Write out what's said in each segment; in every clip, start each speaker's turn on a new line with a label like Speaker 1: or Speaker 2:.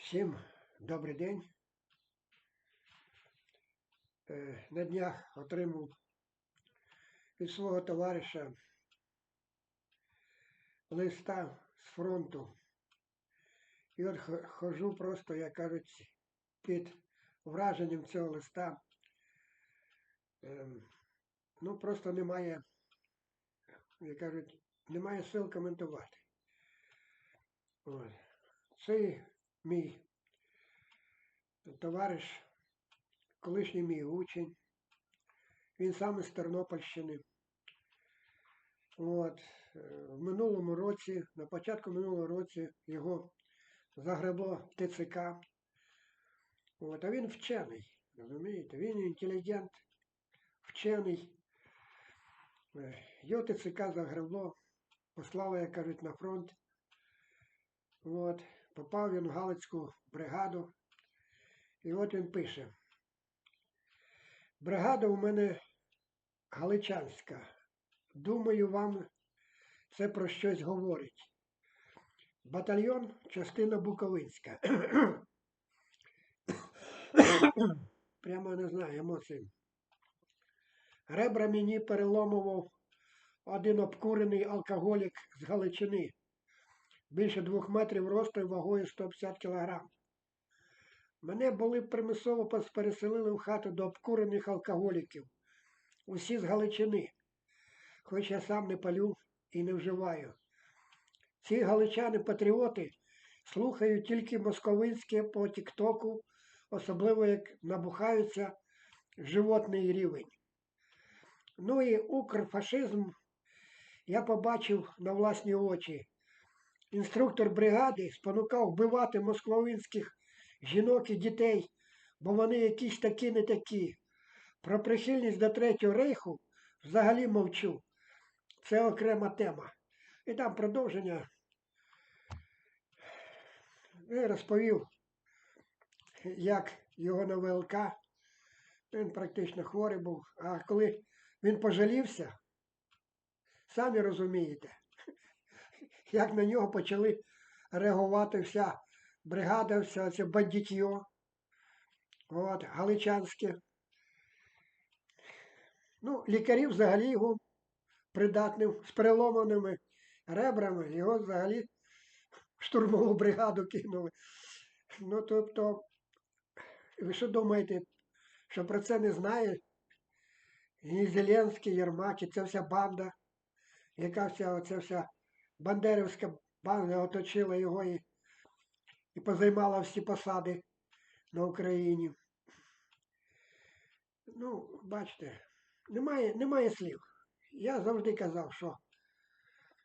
Speaker 1: Всім добрий день. Е, На днях отримав від свого товариша листа з фронту. І от хожу просто, як кажуть, під враженням цього листа. Ем, Ну, просто немає, як кажуть, немає сил коментувати. Цей мій товариш, колишній мій учень. Він сам із Тернопільщини. От. е, В минулому році, на початку минулого році його загребло ТЦК. От. А він вчений, розумієте? Він інтелігент, вчений. Е, Його ТЦК загребло, послало, як кажуть, на фронт. От. Попав він в Галицьку бригаду. І от він пише. Бригада у мене Галичанська. Думаю, вам це про щось говорить. Батальйон частина Буковинська. Прямо не знаю, емоції. Ребра мені переломував один обкурений алкоголік з Галичини більше двох метрів росту і вагою 150 кг. Мене були примусово переселили в хату до обкурених алкоголіків. Усі з Галичини, хоч я сам не палю і не вживаю. Ці галичани-патріоти слухають тільки московинське по Тіктоку, особливо як набухаються животний рівень. Ну і укрфашизм я побачив на власні очі. Інструктор бригади спонукав вбивати москвовинських жінок і дітей, бо вони якісь такі не такі. Про прихильність до Третього рейху взагалі мовчу. Це окрема тема. І там продовження. Я розповів, як його на ВЛК. Він практично хворий був. А коли він пожалівся, самі розумієте, як на нього почали реагувати вся бригада, все це бандитьо, от, галичанське. Ну, лікарі взагалі його придатним, з переломаними ребрами, його взагалі в штурмову бригаду кинули. Ну, тобто, ви що думаєте, що про це не знає і Зеленський, Єрмак, і ця вся банда, яка вся оця вся Бандерівська банда оточила його і, і позаймала всі посади на Україні. Ну, бачите, немає, немає слів. Я завжди казав, що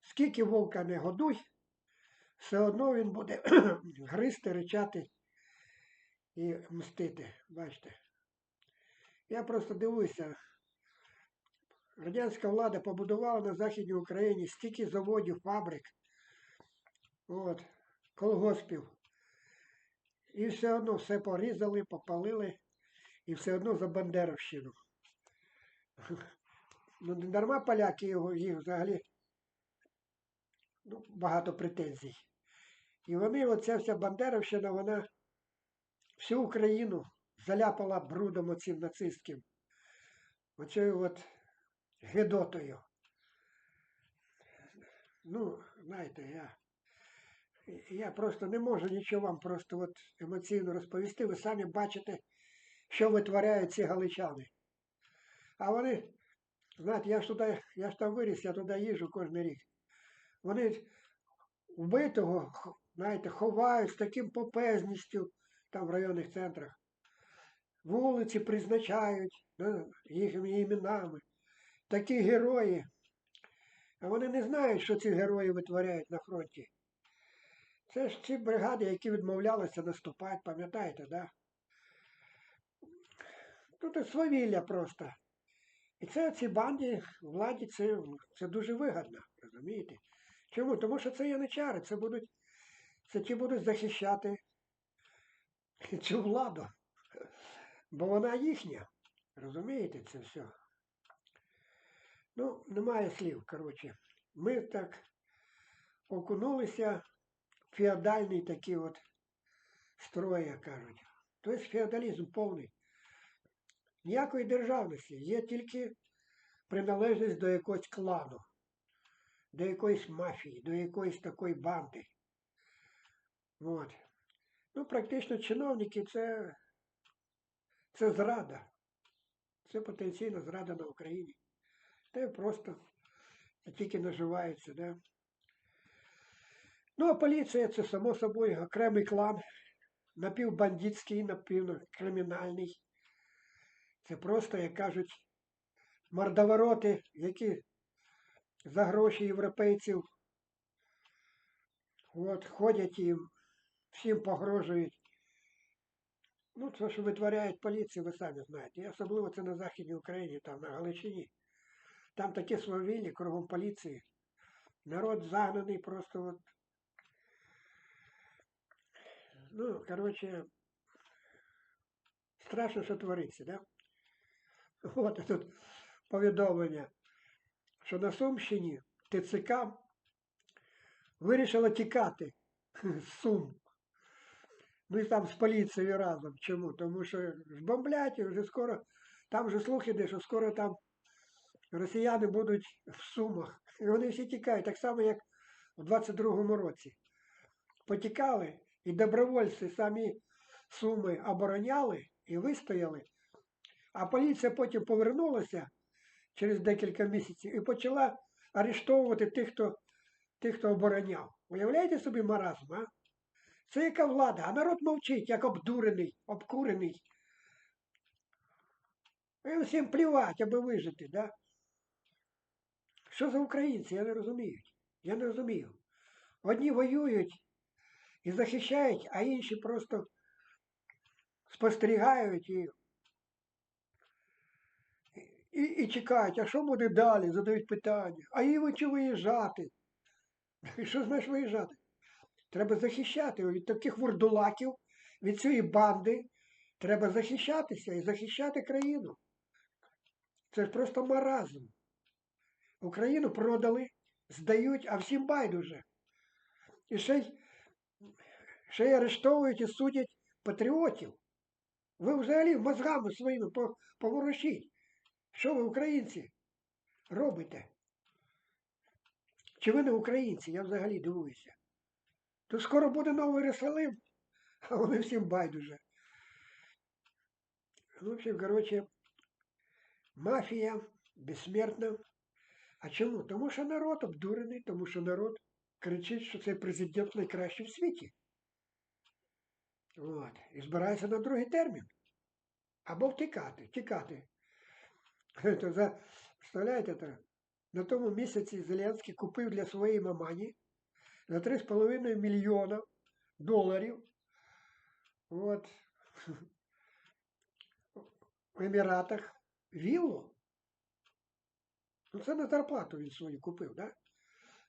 Speaker 1: скільки вовка не годуй, все одно він буде гризти, ричати і мстити. Бачите. Я просто дивуюся. Радянська влада побудувала на Західній Україні стільки заводів, фабрик, от, колгоспів. І все одно все порізали, попалили, і все одно за Бандеровщину. Ну, не дарма поляки його, їх взагалі ну, багато претензій. І вони, оця вся Бандеровщина, вона всю Україну заляпала брудом оцим нацистським. Оцею от Гедотою. Ну, знаєте, я, я просто не можу нічого вам просто от емоційно розповісти. Ви самі бачите, що витворяють ці галичани. А вони, знаєте, я ж туди, я ж там виріс, я туди їжджу кожен рік. Вони вбитого, знаєте, ховають з таким попезністю там в районних центрах. Вулиці призначають да, їхніми іменами такі герої. А вони не знають, що ці герої витворяють на фронті. Це ж ці бригади, які відмовлялися наступати, пам'ятаєте, да? Тут свавілля просто. І це цій банді, владі, це, це дуже вигідно, розумієте? Чому? Тому що це яничари, це будуть, це ті будуть захищати цю владу. Бо вона їхня. Розумієте це все? Ну, немає слів, коротше. Ми так окунулися в феодальний такий от строя, як кажуть. Тобто феодалізм повний. Ніякої державності, є тільки приналежність до якогось клану, до якоїсь мафії, до якоїсь такої банди. От. Ну, практично чиновники це, це зрада. Це потенційна зрада на Україні. Й просто тільки наживаються, да? Ну, а поліція це само собою окремий клан, напівбандитський, напівкримінальний. Це просто, як кажуть, мордовороти, які за гроші європейців от, ходять і всім погрожують. Ну, це, що витворяють поліція, ви самі знаєте. І особливо це на Західній Україні, там на Галичині. Там таке свавілля кругом поліції. Народ загнаний просто от. Ну, коротше, страшно, що твориться, да? От тут повідомлення, що на Сумщині ТЦК вирішила тікати з Сум. Ну і там з поліцією разом. Чому? Тому що ж бомблять і вже скоро, там вже слухи йде, що скоро там росіяни будуть в Сумах. І вони всі тікають, так само, як у 22-му році. Потікали, і добровольці самі Суми обороняли і вистояли, а поліція потім повернулася через декілька місяців і почала арештовувати тих, хто, тих, хто обороняв. Уявляєте собі маразм, а? Це яка влада, а народ мовчить, як обдурений, обкурений. І всім плівать, аби вижити, да? Що за українці? Я не розумію. Я не розумію. Одні воюють і захищають, а інші просто спостерігають і, і, і чекають, а що буде далі? Задають питання. А їм чи виїжджати? І що знаєш виїжджати? Треба захищати від таких вурдулаків, від цієї банди. Треба захищатися і захищати країну. Це ж просто маразм. Україну продали, здають, а всім байдуже. І ще й, ще й арештовують і судять патріотів. Ви взагалі мозгами своїми поворушіть. Що ви, українці, робите? Чи ви не українці? Я взагалі дивуюся. То скоро буде новий Єрусалим, а вони всім байдуже. Ну, в общем, короче, мафія безсмертна. А чому? Тому що народ обдурений, тому що народ кричить, що цей президент найкращий в світі. От. І збирається на другий термін. Або втікати, тікати. То за, Представляєте, на тому місяці Зеленський купив для своєї мамані за 3,5 мільйона доларів. От. В Еміратах віллу. Ну, це на зарплату він свою купив? Да?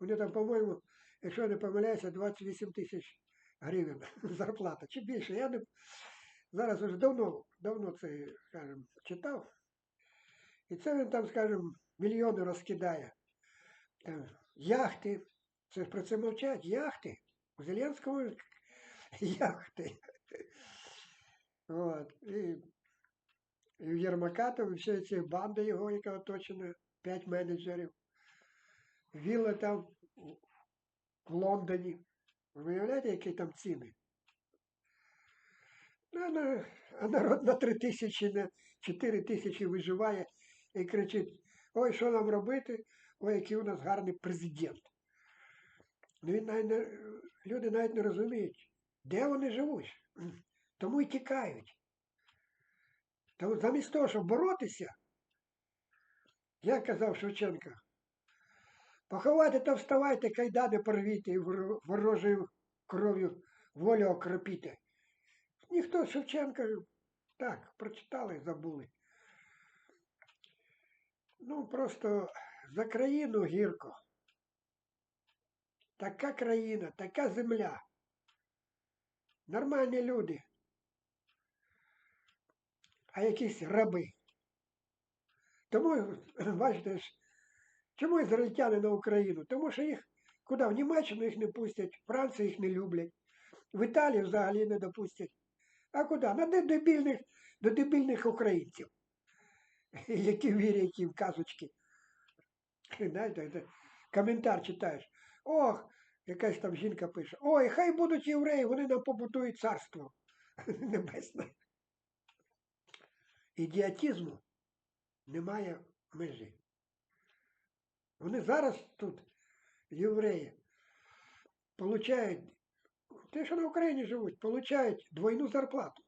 Speaker 1: Вони там, по-моєму, якщо я не помиляюся, 28 тисяч гривень зарплата. Чи більше. Я не зараз вже давно давно це, скажімо, читав. І це він там, скажімо, мільйони розкидає. Там, яхти. Це про це мовчать. Яхти. У Зеленського яхти. От. І, і в Єрмака там всі ці банди його, яка оточена, п'ять менеджерів. Вілла там в Лондоні. Ви уявляєте, які там ціни? Ну, а народ на три тисячі, на чотири тисячі виживає і кричить, ой, що нам робити? Ой, який у нас гарний президент. Ну, він навіть не, Люди навіть не розуміють, де вони живуть. Тому і тікають. Тому замість того, щоб боротися, як казав Шевченко, поховайте та вставайте, кайдани порвіте і ворожою кров'ю волю окропіте. Ніхто Шевченка так, прочитали, забули. Ну, просто за країну гірко. Така країна, така земля. Нормальні люди. А якісь раби. Тому, бачите, чому ізраїльтяни на Україну? Тому що їх куди? В Німеччину їх не пустять, в Францію їх не люблять. В Італії взагалі не допустять. А куди? На де дебільних, до дебільних українців, які вірять їм казочки. Знаєте, коментар читаєш. Ох, якась там жінка пише. Ой, хай будуть євреї, вони нам побудують царство небесне. Ідіотизму немає межі. Вони зараз тут, євреї, получають, те, що на Україні живуть, получають двойну зарплату.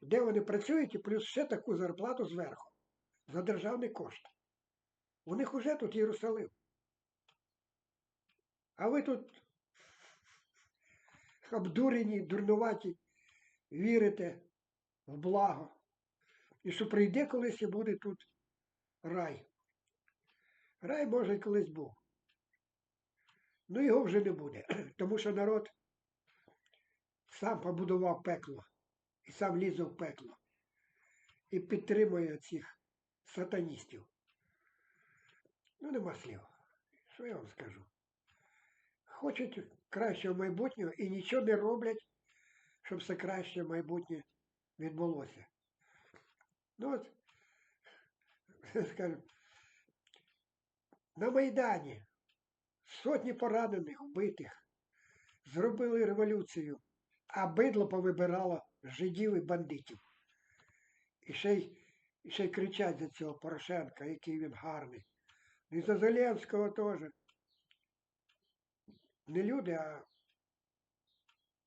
Speaker 1: Де вони працюють і плюс ще таку зарплату зверху за державний кошт. У них уже тут Єрусалим. А ви тут обдурені, дурнуваті, вірите в благо. І що прийде колись і буде тут рай. Рай, може, колись був. Ну його вже не буде, тому що народ сам побудував пекло і сам лізе в пекло. І підтримує цих сатаністів. Ну, нема слів. Що я вам скажу? Хочуть кращого майбутнього і нічого не роблять, щоб все краще майбутнє відбулося. Ну от, скажімо, на Майдані сотні поранених, вбитих, зробили революцію, а бидло повибирало жидів і бандитів. І ще й, і ще й кричать за цього Порошенка, який він гарний. І за Зеленського теж. Не люди, а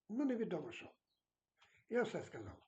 Speaker 1: ну невідомо що. Я все сказав.